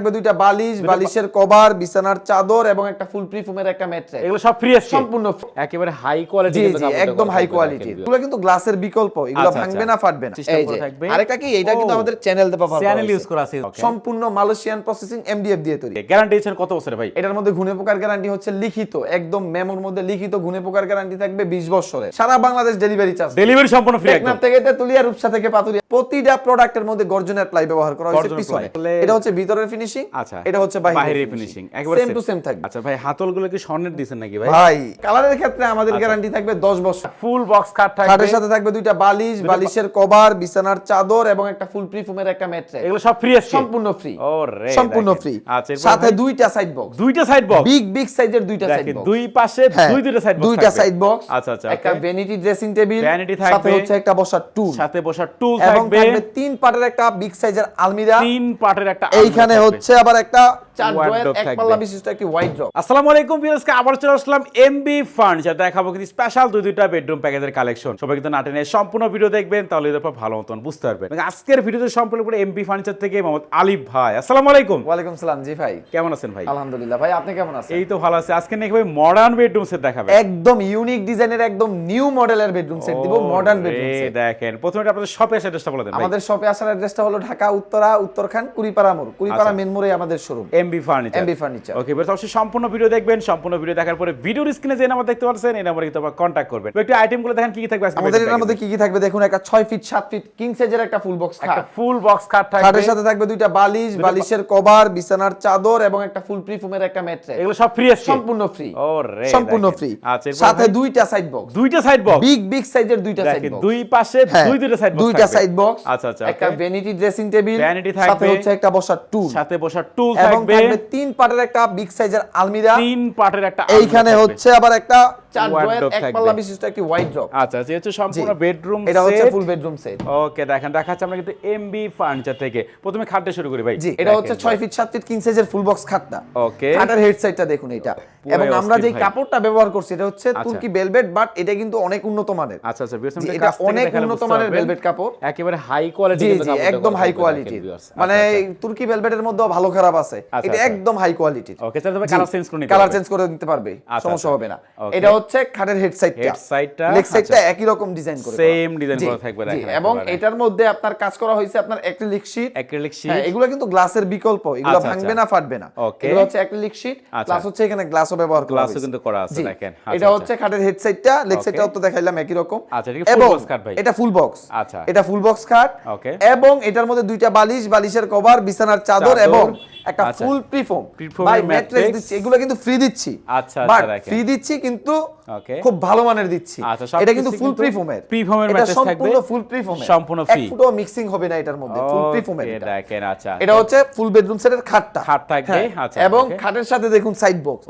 থাকবে দুইটা বালিশ বালিশের কভার বিছানার চাদর এবং একটা ফুল প্রিফোমের একটা ম্যাট্রেস। এগুলো সব ফ্রি সম্পূর্ণ একেবারে হাই কোয়ালিটি একদম হাই কোয়ালিটির এগুলো কিন্তু গ্লাসের বিকল্প এগুলো আচ্ছা, ভাঙবে আচ্ছা। না ফাটবে না। এই যে আরেকটা কি? এটা কিন্তু আমাদের চ্যানেল ব্যবহার চ্যানেল ইউজ করা আছে সম্পূর্ণ মালয়েশিয়ান প্রসেসিং এমডিএফ দিয়ে তৈরি। গ্যারান্টি কত বছরে ভাই? এটার মধ্যে ঘুনে পোকার গ্যারান্টি হচ্ছে লিখিত একদম মেমোর মধ্যে লিখিত ঘুনে পোকার গ্যারান্টি থাকবে 20 বছরের সারা বাংলাদেশ ডেলিভারি চার্জ ডেলিভারি সম্পূর্ণ ফ্রি একদম। থেকে তেতুলিয়া রূপসা থেকে পাতুরিয়া প্রতিটা প্রোডাক্টের মধ্যে গর্জনের প্লাই ব্যবহার করা হয়েছে পিছনে। এটা হচ্ছে ভিতরের ফিনিশিং আচ্ছা। এটা হচ্ছে বাইরের ফিনিশিং ফিনিশিং একেবারে সেম টু সেম থাকবে। আচ্ছা ভাই হাতলগুলো কি স্বর্ণের দিছেন নাকি ভাই? ভাই কালারের ক্ষেত্রে আমাদের আচ্ছা। গ্যারান্টি থাকবে 10 বছর। ফুল বক্স কাট থাকবে। খাটের সাথে থাকবে দুইটা বালিশ বালিশের কভার বিছানার চাদর এবং একটা ফুল প্রিফোমের একটা ম্যাট্রেস এগুলো সব ফ্রি আসছে সম্পূর্ণ ফ্রি ওরে সম্পূর্ণ ফ্রি আচ্ছা সাথে দুইটা সাইড বক্স দুইটা সাইড বক্স বিগ বিগ সাইজের দুইটা সাইড বক্স দুই পাশে দুই দুইটা সাইড বক্স দুইটা সাইড বক্স আচ্ছা আচ্ছা একটা ভ্যানিটি ড্রেসিং টেবিল Vanity সাথে হচ্ছে একটা বসার টুল সাথে বসার টুল এবং থাকবে। থাকবে তিন পার্টের একটা বিগ সাইজের আলমিরা। তিন পার্টের একটা এইখানে থাকবে। হচ্ছে আবার একটা চার Wardrobe এক পাল্লা বিশিষ্ট একটি হোয়াইট ড্রপ আসসালামু আলাইকুম ভিউয়ার্সকে আবার চলে আসলাম এমবি ফার্নিচার দেখাবো কিন্তু স্পেশাল দুই দুইটা বেডরুম প্যাকেজের কালেকশন সবাই কিন্তু নাটে নিয়ে সম্পূর্ণ ভিডিও দেখবেন তাহলে এর উপর ভালো মতন বুঝতে পারবেন। আজকের ভিডিওতে সম্পূর্ণ করে এমবি ফার্নিচার থেকে মোহাম্মদ আলিফ ভাই। আসসালামু আলাইকুম ওয়ালাইকুম সালাম জি ভাই। কেমন আছেন ভাই? আলহামদুলিল্লাহ ভাই আপনি কেমন আছেন? এই তো ভালো আছে। আজকে ভাই মডার্ন বেডরুম সেট দেখাবে একদম ইউনিক ডিজাইনের একদম নিউ মডেলের বেডরুম সেট দিব মডার্ন বেডরুম ওরে, সেট দেখেন প্রথমে এটা আপনাদের শপে অ্যাড্রেসটা বলে দেন আমাদের শপে আসার অ্যাড্রেসটা হলো ঢাকা উত্তরা উত্তরখান কুড়িপাড়া মোড়। কুড়িপাড়া আচ্ছা। মোড়ে আমাদের showroom. MB furniture MB Furniture। Okay বেশ অবশ্যই সম্পূর্ণ ভিডিও দেখবেন সম্পূর্ণ ভিডিও দেখার পরে ভিডিওর স্ক্রিনে যে নাম্বার দেখতে পাচ্ছেন এই নাম্বারে কিন্তু কন্ট্যাক্ট করবেন। একটু আইটেমগুলো দেখেন কি কি থাকবে আজকে আমাদের এটার মধ্যে কি কি থাকবে দেখুন একটা 6 ফিট 7 ফিট কিং সাইজের একটা ফুল বক্স খাট। একটা ফুল বক্স খাট থাকবে। খাটের সাথে থাকবে দুইটা বালিশ বালিশের কভার বিছানার চাদর এবং একটা ফুল প্রিফোমের একটা ম্যাট্রেস। এগুলো সব ফ্রি আসছে সম্পূর্ণ ফ্রি ওরে, সম্পূর্ণ ফ্রি আচ্ছা, সাথে দুইটা সাইড বক্স দুইটা সাইড বক্স বিগ বিগ সাইজের দুইটা সাইড বক্স দুই পাশে হ্যাঁ, দুই দুইটা সাইড বক্স দুইটা সাইড বক্স আচ্ছা আচ্ছা একটা। ভ্যানিটি ড্রেসিং টেবিল Vanity সাথে হচ্ছে একটা বসার টুল সাথে বসার টুল থাকবে। তিন পাটের একটা বিগ সাইজের আলমিরা। তিন পাটের একটা এইখানে হচ্ছে আবার একটা চার Wardrobe এক পাল্লা বিশিষ্ট একটি হোয়াইট ড্রপ আচ্ছা এই হচ্ছে সম্পূর্ণ বেডরুম এটা হচ্ছে ফুল বেডরুম সেট ওকে দেখেন দেখাচ্ছি আমরা কিন্তু এমবি ফার্নিচার থেকে। প্রথমে খাটতে শুরু করি ভাই। এটা হচ্ছে 6 ফিট সাত ফিট কিং সাইজের ফুল বক্স খাটটা। ওকে খাটের হেড সাইডটা দেখুন এটা। এবং আমরা যে কাপড়টা ব্যবহার করছি এটা হচ্ছে আচ্ছা। তুর্কি ভেলভেট বাট এটা কিন্তু অনেক উন্নত মানের। আচ্ছা আচ্ছা এটা অনেক উন্নত মানের velvet কাপড়। একেবারে হাই কোয়ালিটি একদম হাই কোয়ালিটির মানে তুর্কি ভেলভেটের মধ্যেও ভালো খারাপ আছে। আচ্ছা, এটা আচ্ছা। একদম হাই কোয়ালিটির ওকে তাহলে তবে কালার চেঞ্জ করে নিতে কালার চেঞ্জ করে নিতে পারবে আচ্ছা, সমস্যা আচ্ছা। হবে না। এটা হচ্ছে খাটের হেড সাইডটা Head side টা, লেগ সাইডটা আচ্ছা। একই রকম ডিজাইন করে Same design করা থাকবে, এবং এটার মধ্যে আপনার কাজ করা হয়েছে আপনার অ্যাক্রিলিক শীট অ্যাক্রিলিক শীট এগুলো কিন্তু গ্লাসের বিকল্প। এগুলো আচ্ছা, ভাঙবে আচ্ছা। না ফাটবে না। এগুলো হচ্ছে অ্যাক্রিলিক শীট আচ্ছা। প্লাস হচ্ছে এখানে গ্লাসও ব্যবহার করা গ্লাসও কিন্তু করা আছে, দেখেন। এটা আচ্ছা, হচ্ছে খাটের হেড সাইডটা লেগ. সাইডটাও তো দেখাইলাম একই রকম। আচ্ছা, এটা এবং box খাট ভাই? এটা ফুল বক্স আচ্ছা। এটা ফুল বক্স খাট Okay. এবং এটার মধ্যে দুইটা বালিশ বালিশের কভার বিছানার চাদর এবং একটা আচ্ছা। ফুল Preform বাই এর ম্যাট্রেস দিচ্ছি। এগুলো কিন্তু ফ্রি দিচ্ছি। আচ্ছা, বাট আচ্ছা, ফ্রি দিচ্ছি কিন্তু Okay. খুব ভালো মানের দিচ্ছি। আচ্ছা, এটা কিন্তু ফুল প্রিফর্মের প্রিফোমের preform এর এটা সম্পূর্ণ ফুল প্রিফোমের সম্পূর্ণ এক free। ফুটও মিক্সিং হবে না এটার মধ্যে। ফুল প্রিফোমের ওকে এটা। দেখেন আচ্ছা এটা হচ্ছে ফুল বেডরুম সেটের খাটটা। খাট থাকবে, হ্যাঁ, আচ্ছা, এবং খাটের সাথে দেখুন সাইড বক্স।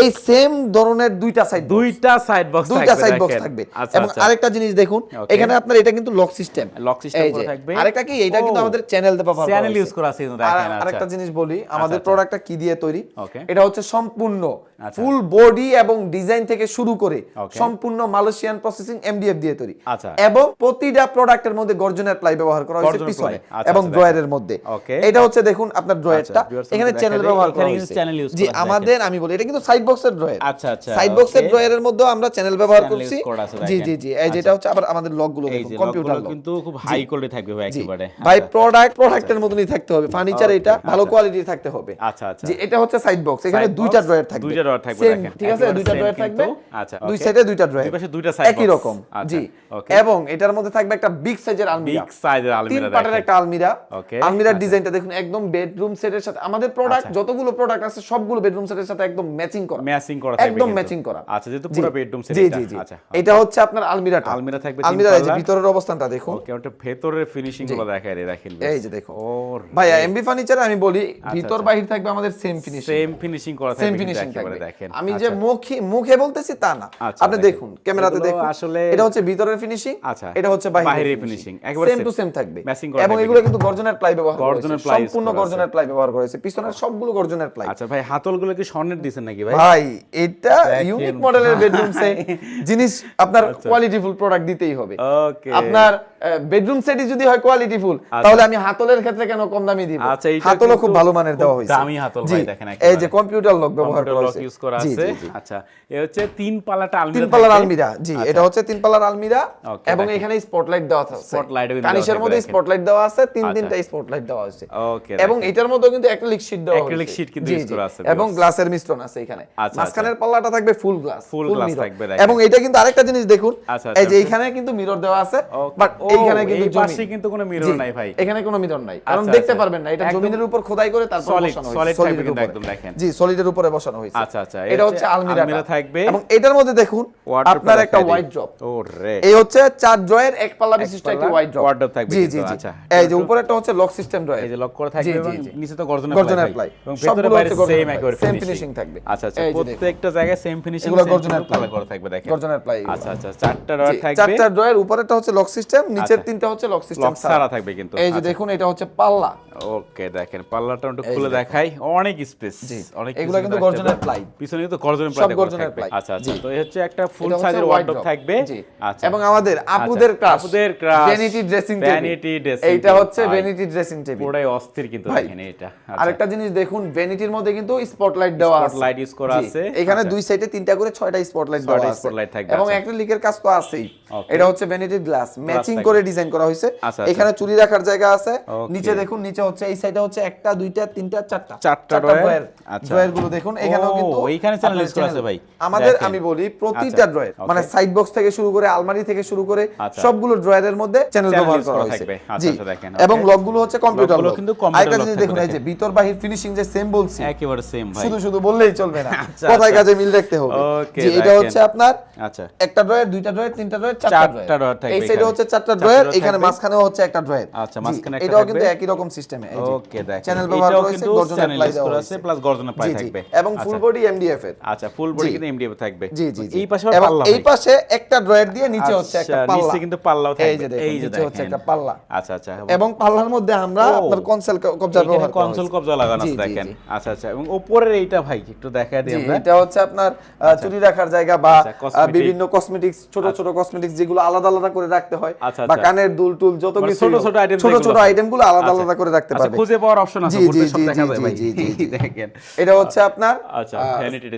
এই সেম ধরনের দুইটা সাইড দুইটা সাইড বক্স দুইটা সাইড বক্স থাকবে। আচ্ছা এবং আচ্ছা। আরেকটা জিনিস দেখুন এখানে আপনার এটা কিন্তু লক সিস্টেম system করা থাকবে। আরেকটা কি? এটা কিন্তু আমাদের চ্যানেল করা Channel হয়েছে। use করা আছে দেখেন, আচ্ছা। আরেকটা জিনিস বলি আমাদের। প্রোডাক্টটা কি দিয়ে তৈরি? এটা হচ্ছে সম্পূর্ণ। ফুল বডি এবং ডিজাইন থেকে শুরু করে সম্পূর্ণ মালয়েশিয়ান প্রসেসিং এমডিএফ দিয়ে তৈরি। এবং প্রতিটা প্রোডাক্টের মধ্যে গর্জনের প্লাই ব্যবহার করা হয়েছে পিছনে এবং ড্রয়ারের মধ্যে। এটা হচ্ছে দেখুন আপনার ড্রয়ারটা এখানে চ্যানেল ব্যবহার করা হয়েছে। জি আমাদের আমি বলি এটা কিন্তু সাইড বক্সের ড্রয়ার আচ্ছা, আচ্ছা, সাইড বক্সের ড্রয়ারের মধ্যে আমরা চ্যানেল ব্যবহার করছি। জি জি জি। এই যেটা হচ্ছে আবার আমাদের দেখুন কম্পিউটার লক কিন্তু খুব হাই কোয়ালিটি থাকবে ভাই একেবারে। ভাই আচ্ছা। প্রোডাক্ট প্রোডাক্টের মতনই থাকতে হবে। ফার্নিচার এটা ভালো আচ্ছা। কোয়ালিটির থাকতে হবে। আচ্ছা, আচ্ছা। জি এটা হচ্ছে সাইড বক্স এখানে দুইটা ড্রয়ার থাকবে। দুইটা drawer থাকবে। ঠিক আছে? দুইটা ড্রয়ার থাকবে। আচ্ছা, দুই সাইডে দুইটা ড্রয়ার দুই পাশে দুইটা side একই রকম। আচ্ছা, জি। এবং এটার মধ্যে থাকবে একটা বিগ সাইজের আলমিরা। বিগ সাইজের তিন আলমিরা পাটের একটা আলমিরা। আলমিরার আচ্ছা। ডিজাইনটা দেখুন একদম বেডরুম সেটের সাথে। আমাদের প্রোডাক্ট আচ্ছা। যতগুলো প্রোডাক্ট আছে সবগুলো বেডরুম সেটের সাথে একদম ম্যাচিং করা। ম্যাচিং করা একদম ম্যাচিং করা। আচ্ছা যেহেতু পুরো বেডরুম সেট জি জি জি। আচ্ছা এটা হচ্ছে আপনার আলমিরাটা আলমিরা থাকবে তিন আলমিরার এই যে ভিতরের অবস্থানটা দেখুন। ওকে ওটা ভেতরের ফিনিশিংগুলো দেখায় রে দেখেন এই যে দেখো ভাইয়া এমবি ফার্নিচার আমি বলি ভিতর আচ্ছা। বাহির থাকবে আমাদের সেম ফিনিশিং সেম ফিনিশিং করা সেম ফিনিশিং থাকবে। দেখেন। আমি যে আচ্ছা। মুখে মুখে বলতেছি তা না। আচ্ছা, আপনি দেখুন। ক্যামেরাতে দেখুন। আসলে- এটা হচ্ছে ভিতরের ফিনিশিং আচ্ছা। এটা হচ্ছে বাহিরের ফিনিশিং একেবারে সেম টু সেম থাকবে। এবং এগুলো কিন্তু। গর্জনের প্লাই ব্যবহার করা হয়েছে। সম্পূর্ণ গর্জনের প্লাই ব্যবহার পিছনের সবগুলো গর্জনের প্লাই আচ্ছা ভাই হাতলগুলো কি স্বর্ণের দিছেন নাকি ভাই? ভাই এটা ইউনিক মডেলের বেডরুম সেট জিনিস আপনার আচ্ছা। কোয়ালিটিফুল প্রোডাক্ট দিতেই হবে। ওকে আপনার বেডরুম সেটই যদি হয় কোয়ালিটিফুল তাহলে আমি হাতলের ক্ষেত্রে কেন কম দামি দিব? আচ্ছা, হাতলও খুব ভালো মানের দেওয়া হয়েছে। দামি হাতল ভাই, দেখেন এই যে কম্পিউটার লক ব্যবহার করা হয়েছে। ইউজ করা আছে। আচ্ছা এ হচ্ছে তিন পাল্লাটা আলমিরা তিন থাকবে। আলমিরা জি আচ্ছা, এটা হচ্ছে তিন পাল্লার আলমিরা এবং এখানে স্পটলাইট দেওয়া আছে। কিন্তু দেওয়া মধ্যে স্পটলাইট দেওয়া আছে তিন আচ্ছা। তিনটা স্পটলাইট দেওয়া আছে ওকে এবং এটার মধ্যে কিন্তু অ্যাক্রিলিক শীট দেওয়া Acrylic হয়েছে। sheet কিন্তু জি, use জি। করা আছে, এবং গ্লাসের মিশ্রণ আছে এখানে। আচ্ছা, মাঝখানের পাল্লাটা থাকবে ফুল গ্লাস Full glass থাকবে, এবং এটা কিন্তু আরেকটা জিনিস দেখুন আচ্ছা, এই যে আচ্ছা। এখানে কিন্তু মিরর দেওয়া আছে বাট এইখানে কিন্তু জমি পাশে কিন্তু কোনো জি, নাই ভাই। এখানে কোনো মিরর নাই। কারণ আচ্ছা, দেখতে আচ্ছা। পারবেন না এটা জমিনের উপর খোদাই করে তারপর বসানো হয়েছে সলিডের কিন্তু একদম দেখেন। জি সলিডের উপরে বসানো হয়েছে। আচ্ছা, আচ্ছা, এটা হচ্ছে আলমিরা থাকবে। এবং এটার মধ্যে দেখুন আপনার একটা হোয়াইট। ড্রপ ওরে। এই হচ্ছে চার ড্রয়ের এক পাল্লা বিশিষ্ট একটা হোয়াইট ড্রপ wardrobe থাকবে জি জি আচ্ছা। এই যে উপরে একটা হচ্ছে লক সিস্টেম ড্রয়ার এই যে লক করা থাকবে এবং। নিচে তো গর্জন অ্যাপ্লাই এবং ভেতরে বাইরে সেম ফিনিশিং ফিনিশিং থাকবে। আচ্ছা আচ্ছা এই যে দেখুন। প্রত্যেকটা জায়গায় সেম ফিনিশিং এগুলো গর্জন অ্যাপ্লাই করা থাকবে দেখেন। গর্জন অ্যাপ্লাই আচ্ছা আচ্ছা চারটা ডয়ার থাকবে। চারটা ড্রয়ার উপরেরটা হচ্ছে লক সিস্টেম নিচের আচ্ছা। তিনটা হচ্ছে লক সিস্টেম লক থাকবে কিন্তু এই যে দেখুন এটা হচ্ছে পাল্লা। ওকে দেখেন পাল্লাটা একটু খুলে দেখাই। অনেক স্পেস অনেক এগুলো কিন্তু গর্জনের প্লাই। পিছনে কিন্তু গর্জনের সব গর্জনের প্লাই। আচ্ছা আচ্ছা তো এই হচ্ছে একটা ফুল সাইজের ওয়ার্ডরোব থাকবে। আচ্ছা। এবং আমাদের আপুদের ক্রাশ আপুদের crush vanity dressing table vanity dressing এইটা হচ্ছে ভ্যানিটি ড্রেসিং টেবিল পুরাই অস্থির কিন্তু দেখেন এটা আচ্ছা। আরেকটা জিনিস দেখুন ভ্যানিটির মধ্যে কিন্তু স্পটলাইট দেওয়া আছে। Spotlight use করা আছে। এখানে আচ্ছা। দুই সাইডে তিনটা করে ছয়টা স্পটলাইট দেওয়া আছে। spotlight থাকবে, এবং আচ্ছা। একটা লিকের কাজ তো আছেই। এটা হচ্ছে গ্লাস ম্যাচিং করে ডিজাইন করা হয়েছে। আচ্ছা। এখানে চুরি রাখার জায়গা আছে। নিচে দেখুন নিচে হচ্ছে এই সাইডে হচ্ছে একটা দুইটা তিনটা চারটা। চারটা। আচ্ছা। ড্রয়ারগুলো দেখুন এখানেও কিন্তু এইখানে use করা আছে ভাই। আমাদের আমি বলি প্রতিটা ড্রয়ার মানে সাইড বক্স থেকে শুরু করে আলমারি থেকে শুরু করে। সবগুলো ড্রয়ারের মধ্যে চ্যানেল ব্যবহার করা হয়েছে। জি। এবং. লকগুলো হচ্ছে কম্পিউটার লক কিন্তু জিনিস থাকবে, দেখুন এই যে ভিতর বাহির ফিনিশিং যে সেম বলছি। একেবারে সেম ভাই। শুধু শুধু বললেই চলবে। না। আচ্ছা, কথায় আচ্ছা। কাজে মিল রাখতে হবে। জি এটা হচ্ছে আপনার আচ্ছা। একটা ড্রয়ার দুইটা ড্রয়ার তিনটা ড্রয়ার চারটা ড্রয়ার। থাকবে এই সাইডে হচ্ছে চারটা ড্রয়ার এখানে। মাঝখানেও হচ্ছে একটা ড্রয়ার। আচ্ছা, মাঝখানে একটা এটাও কিন্তু একই রকম সিস্টেমে ওকে দেখেন। চ্যানেল ব্যবহার এটাও করা হয়েছে গর্জন অ্যাপ্লাই দেওয়া করা আছে প্লাস। থাকবে। এবং ফুল বডি এমডিএফ এর আচ্ছা ফুল বডি কিন্তু এমডিএফ থাকবে। জি জি এই পাশে পাল্লা এই পাশে একটা ড্রয়ার দিয়ে নিচে হচ্ছে একটা আচ্ছা, পাল্লা। নিচে কিন্তু পাল্লাও থাকবে। এই যে দেখুন নিচে হচ্ছে একটা পাল্লা। আচ্ছা আচ্ছা। এবং পাল্লার মধ্যে আমরা আপনার কনসেল কবজা ব্যবহার কনসোল। কবজা লাগানো আছে দেখেন। আচ্ছা আচ্ছা। এবং উপরের এইটা ভাই একটু দেখা দিই আমরা। এটা হচ্ছে আপনার চুরি রাখার জায়গা বা আচ্ছা। বিভিন্ন কসমেটিক্স ছোট ছোট কসমেটিক্স যেগুলো আলাদা আলাদা করে রাখতে হয় আচ্ছা, বা আচ্ছা। কানের দুল টুল যত মানে কিছু ছোট ছোট item ছোট ছোট আছে। আইটেমগুলো আলাদা আচ্ছা। আলাদা করে রাখতে আচ্ছা পারবে। খুঁজে পাওয়ার অপশন আছে জি, সব দেখা যায় ভাই। দেখেন। এটা হচ্ছে আপনার আচ্ছা,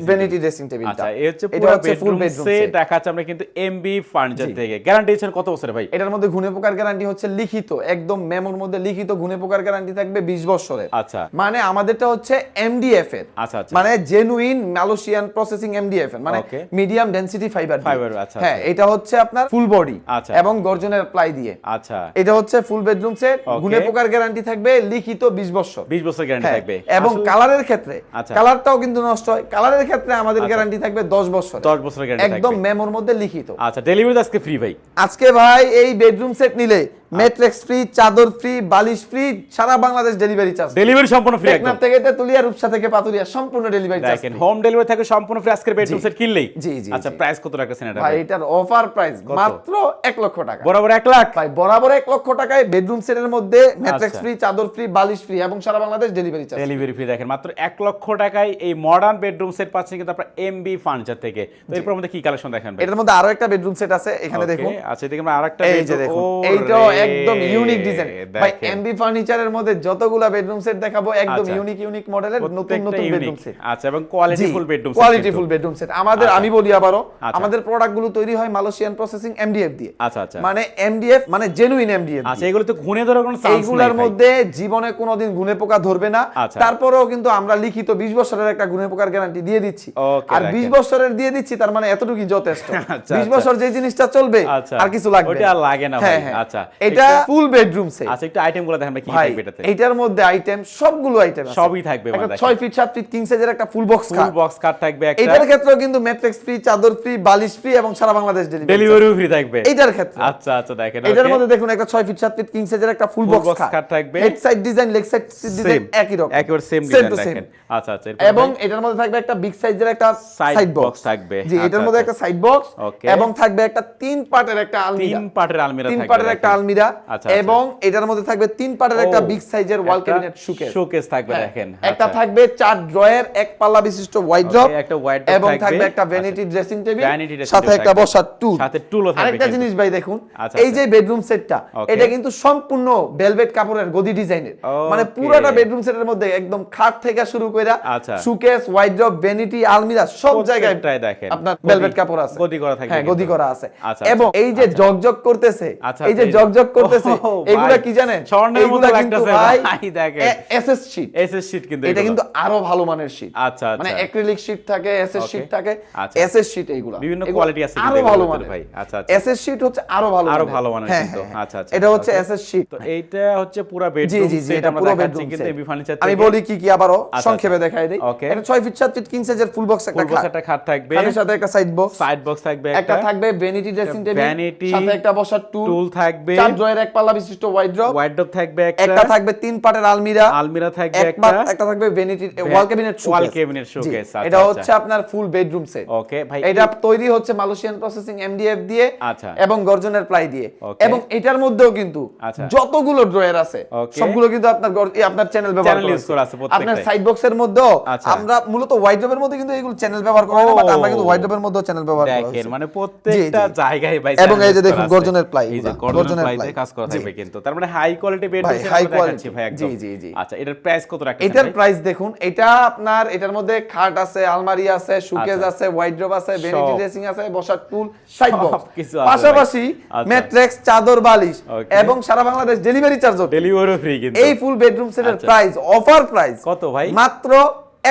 ভ্যানিটি ড্রেসিং টেবিলটা আচ্ছা এই হচ্ছে এটা পুরো হচ্ছে ফুল বেডরুম সেট দেখাচ্ছে আমরা কিন্তু এমবি ফার্নিচার থেকে। গ্যারান্টি দিচ্ছেন কত বছরে ভাই? এটার মধ্যে ঘুনে পোকার গ্যারান্টি হচ্ছে লিখিত একদম মেমোর মধ্যে লিখিত ঘুনে পোকার গ্যারান্টি থাকবে 20 বছরের। আচ্ছা। মানে আমাদেরটা হচ্ছে এমডিএফ এর। আচ্ছা, আচ্ছা। মানে জেনুইন মালয়েশিয়ান প্রসেসিং এমডিএফ মানে মিডিয়াম ডেনসিটি ফাইবার Fiber, আচ্ছা, হ্যাঁ এটা হচ্ছে আপনার ফুল বডি আচ্ছা। এবং গর্জনের প্লাই দিয়ে। আচ্ছা। এটা হচ্ছে ফুল বেডরুম সেট. গুনে পোকার গ্যারান্টি থাকবে লিখিত 20 বছর। 20 বছর গ্যারান্টি থাকবে। এবং কালারের ক্ষেত্রে আচ্ছা। কালারটাও কিন্তু নষ্ট হয়। কালারের ক্ষেত্রে আমাদের গ্যারান্টি থাকবে 10 বছর 10 বছর গ্যারান্টি একদম মেমোর মধ্যে লিখিত। আচ্ছা ডেলিভারি আজকে ফ্রি ভাই। আজকে ভাই এই বেডরুম সেট নিলে ম্যাট্রেক্স ফ্রি চাদর ফ্রি বালিশ ফ্রি সারা বাংলাদেশ ডেলিভারি চার্জ ডেলিভারি সম্পূর্ণ ফ্রি একদম। থেকে তেতুলিয়া রূপসা থেকে পাতুলিয়া সম্পূর্ণ ডেলিভারি চার্জ দেখেন হোম ডেলিভারি থাকে সম্পূর্ণ ফ্রি আজকের বেডরুম সেট কিনলেই। জি, জি, আচ্ছা প্রাইস কত রাখছেন এটা? ভাই এটার অফার প্রাইস মাত্র এক লক্ষ টাকা। বরাবর 1 লাখ? ভাই বরাবর এক লক্ষ টাকায় বেডরুম সেটের মধ্যে ম্যাট্রেক্স আচ্ছা। ফ্রি চাদর ফ্রি বালিশ ফ্রি এবং সারা Bangladesh delivery charge delivery free দেখেন মাত্র এক লক্ষ টাকায় এই মডার্ন বেডরুম সেট পাচ্ছেন কিন্তু আপনার এমবি ফার্নিচার থেকে। তো এরপর আমাদের কি কালেকশন দেখেন এটার মধ্যে আরও একটা বেডরুম সেট আছে এখানে দেখুন। আচ্ছা এদিকে আমরা আরেকটা এই যে দেখুন ওরে, এইটাও একদম ইউনিক ডিজাইন ভাই এমবি ফার্নিচারের মধ্যে যতগুলা বেডরুম সেট দেখাবো একদম। ইউনিক ইউনিক মডেলের নতুন নতুন বেডরুম সেট আচ্ছা এবং quality full bedroom quality full bedroom set আমাদের আচ্ছা। আমি বলি আবারও আচ্ছা। আমাদের প্রোডাক্টগুলো তৈরি হয় মালয়েশিয়ান প্রসেসিং এমডিএফ দিয়ে আচ্ছা আচ্ছা মানে এমডিএফ মানে জেনুইন এমডিএফ আচ্ছা এগুলো তো ঘুনে ধরার কোনো চান্স এইগুলার মধ্যে জীবনে কোনোদিন গুনে পোকা ধরবে না আচ্ছা। তারপরেও কিন্তু আমরা লিখিত 20 বছরের একটা গুনে পোকার গ্যারান্টি দিয়ে দিচ্ছি আর দেখেন। 20 বছরের দিয়ে দিচ্ছি তার মানে এতটুকুই যথেষ্ট আচ্ছা, 20 আচ্ছা। বছর যে জিনিসটা চলবে। আর কিছু লাগবে আর লাগে না ভাই, হ্যাঁ, হ্যাঁ। আচ্ছা। এটা ফুল বেডরুম সেট আচ্ছা একটু আইটেমগুলো দেখেন ভাই কি থাকবে এটাতে? এইটার মধ্যে আইটেম সবগুলো আইটেম সবই থাকবে একটা 6 ফিট 7 ফিট কিং সাইজের একটা ফুল বক্স ফুল বক্স কাট থাকবে একটা। এটার ক্ষেত্রেও কিন্তু ম্যাট্রিক্স ফ্রি চাদর ফ্রি বালিশ ফ্রি এবং সারা বাংলাদেশ ডেলিভারি ডেলিভারিও ফ্রি থাকবে। এইটার ক্ষেত্রে। আচ্ছা আচ্ছা দেখেন এটার মধ্যে দেখুন একটা 6 ফিট 7 ফিট কিং সাইজের একটা ফুল বক্স খাট থাকবে। Head side design leg side design একই রকম। একেবারে সেম ডিজাইন দেখেন। আচ্ছা আচ্ছা এবং এটার মধ্যে থাকবে একটা বিগ সাইজের একটা সাইড বক্স থাকবে। জি আচ্ছা, এটার মধ্যে আচ্ছা। একটা সাইড বক্স এবং থাকবে একটা তিন পার্টের একটা আলমিরা। তিন পার্টের আলমিরা তিন পার্টের একটা। আলমিরা আলমিরা আচ্ছা, এবং এটার মধ্যে থাকবে তিন পাটের একটা বিগ সাইজের ওয়াল ক্যাবিনেট শুকে শোকেস থাকবে দেখেন। একটা আচ্ছা। থাকবে চার ড্রয়ার এক পাল্লা বিশিষ্ট ওয়াইড্রপ Okay, একটা wardrobe এবং থাকবে। একটা আচ্ছা। ভ্যানিটি ড্রেসিং টেবিল সাথে একটা বসার টুল সাথে টুলও থাকবে আরেকটা জিনিস ভাই দেখুন আচ্ছা, এই যে বেডরুম সেটটা. এটা কিন্তু সম্পূর্ণ ভেলভেট কাপড়ের গদি ডিজাইনের মানে পুরোটা বেডরুম সেটের মধ্যে একদম খাট থেকে শুরু কইরা আচ্ছা। সুকেস ওয়াইড্রপ ভ্যানিটি আলমিরা সব জায়গায় প্রত্যেকটায় দেখেন। আপনার ভেলভেট কাপড় আছে। গদি করা থাকবে হ্যাঁ গদি করা আছে। আচ্ছা, এবং আচ্ছা, এই যে জগজগ করতেছে আচ্ছা, এই যে এই যে- করতেছে। এগুলা কি জানেন? স্বর্ণের মতো এগুলা লাগতেছে ভাই দেখেন। এসএস শীট এসএস শীট কিন্তু এটা কিন্তু আরও ভালো মানের শীট আচ্ছা, মানে আচ্ছা। অ্যাক্রিলিক শীট থাকে এসএস শীট থাকে আচ্ছা। এসএস শীট এইগুলা। বিভিন্ন এগুলা quality আছে আরও ভালো মানের। ভাই। আচ্ছা, আচ্ছা। এসএস শীট হচ্ছে আরও ভালো আরও ভালো মানের হ্যাঁ, কিন্তু। হ্যাঁ, আচ্ছা, আচ্ছা। এটা হচ্ছে এসএস শীট তো এইটা হচ্ছে পুরো বেডরুম জি জি এটা পুরো বেডরুম কিন্তু এমবি ফার্নিচার আমি বলি কি কি আচ্ছা, সংক্ষেপে আচ্ছা। দেখাই দিই. এটা 6 ফিট 7 ফিট কিং সাইজের ফুল বক্স একটা খাট। একটা খাট থাকবে। খাটের সাথে একটা সাইড বক্স সাইড বক্স থাকবে একটা থাকবে ভ্যানিটি ড্রেসিং টেবিল vanity, সাথে একটা বসার টুল টুল থাকবে। চার ড্রয়ার এক পাল্লা বিশিষ্ট ওয়াইড্রপ ওয়াইড্রপ থাকবে একটা। একটা থাকবে তিন পাটের আলমিরা। আলমিরা থাকবে একটা। একটা থাকবে vanity wall cabinet showcase cabinet showcase, আচ্ছা, এটা আচ্ছা। হচ্ছে আপনার ফুল বেডরুম সেট ওকে ভাই এটা তৈরি হচ্ছে মালয়েশিয়ান প্রসেসিং এমডিএফ দিয়ে আচ্ছা। এবং গর্জনের প্লাই দিয়ে। এবং এটার মধ্যেও কিন্তু আচ্ছা। যতগুলো ড্রয়ার আছে সবগুলো কিন্তু আপনার আপনার চ্যানেল ব্যবহার করা আছে আপনার সাইড বক্সের মধ্যেও আচ্ছা। আমরা মূলত ওয়াইড্রপের মধ্যে কিন্তু এগুলো চ্যানেল ব্যবহার করা বাট আমরা কিন্তু। ওয়াইড্রপের মধ্যেও চ্যানেল ব্যবহার করা দেখেন মানে প্রত্যেকটা। জায়গায় ভাই এবং এই যে দেখুন গর্জনের ply এই যে গর্জনের গর্জনের প্লাই কাজ করা থাকবে কিন্তু তার মানে হাই কোয়ালিটি বেড ভাই, high quality। ভাই একদম জি, জি, জি। আচ্ছা এটার প্রাইস কত রাখছেন এটার প্রাইস দেখুন এটা আপনার এটার মধ্যে খাট আছে আলমারি আছে সুকেস আচ্ছা। আছে ওয়াইড্রপ আছে ভ্যানিটি ড্রেসিং আছে বসার টুল সাইড বক্স পাশাপাশি ভাই। আচ্ছা। ম্যাট্রেক্স চাদর বালিশ এবং সারা Bangladesh delivery charge delivery free কিন্তু এই ফুল বেডরুম সেটের। প্রাইস অফার প্রাইস কত ভাই? মাত্র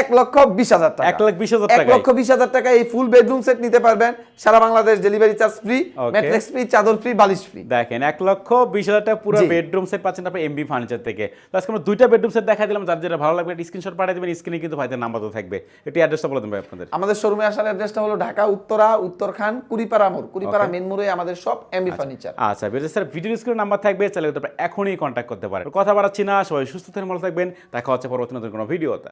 এক লক্ষ বিশ হাজার টাকা। এক লাখ বিশ হাজার এক লক্ষ বিশ হাজার টাকা এই ফুল বেডরুম সেট নিতে পারবেন। সারা Bangladesh delivery charge free mattress free চাদর ফ্রি বালিশ ফ্রি দেখেন এক লক্ষ বিশ হাজার টাকা পুরো বেডরুম সেট পাচ্ছেন আপনার এমবি ফার্নিচার থেকে। তো আজকে আমরা দুইটা বেডরুম সেট দেখা দিলাম যার যেটা ভালো লাগবে স্ক্রিনশট পাঠিয়ে দেবেন স্ক্রিনে কিন্তু ভাইদের নাম্বার তো থাকবে। একটু অ্যাড্রেসটা বলে দেবেন ভাই আপনাদের। আমাদের শোরুমে আসার অ্যাড্রেসটা হলো ঢাকা উত্তরা উত্তরখান কুড়িপাড়া মোড়। কুড়িপাড়া মেন মোড়ে আমাদের সব এমবি ফার্নিচার আচ্ছা। বেরোজ স্যার ভিডিও স্ক্রিনে নাম্বার থাকবে চাইলে এখনই কন্ট্যাক্ট করতে পারেন। কথা বাড়াচ্ছি না সবাই সুস্থ থাকেন ভালো থাকবেন। দেখা হচ্ছে পরবর্তী নতুন কোনো ভিডিওতে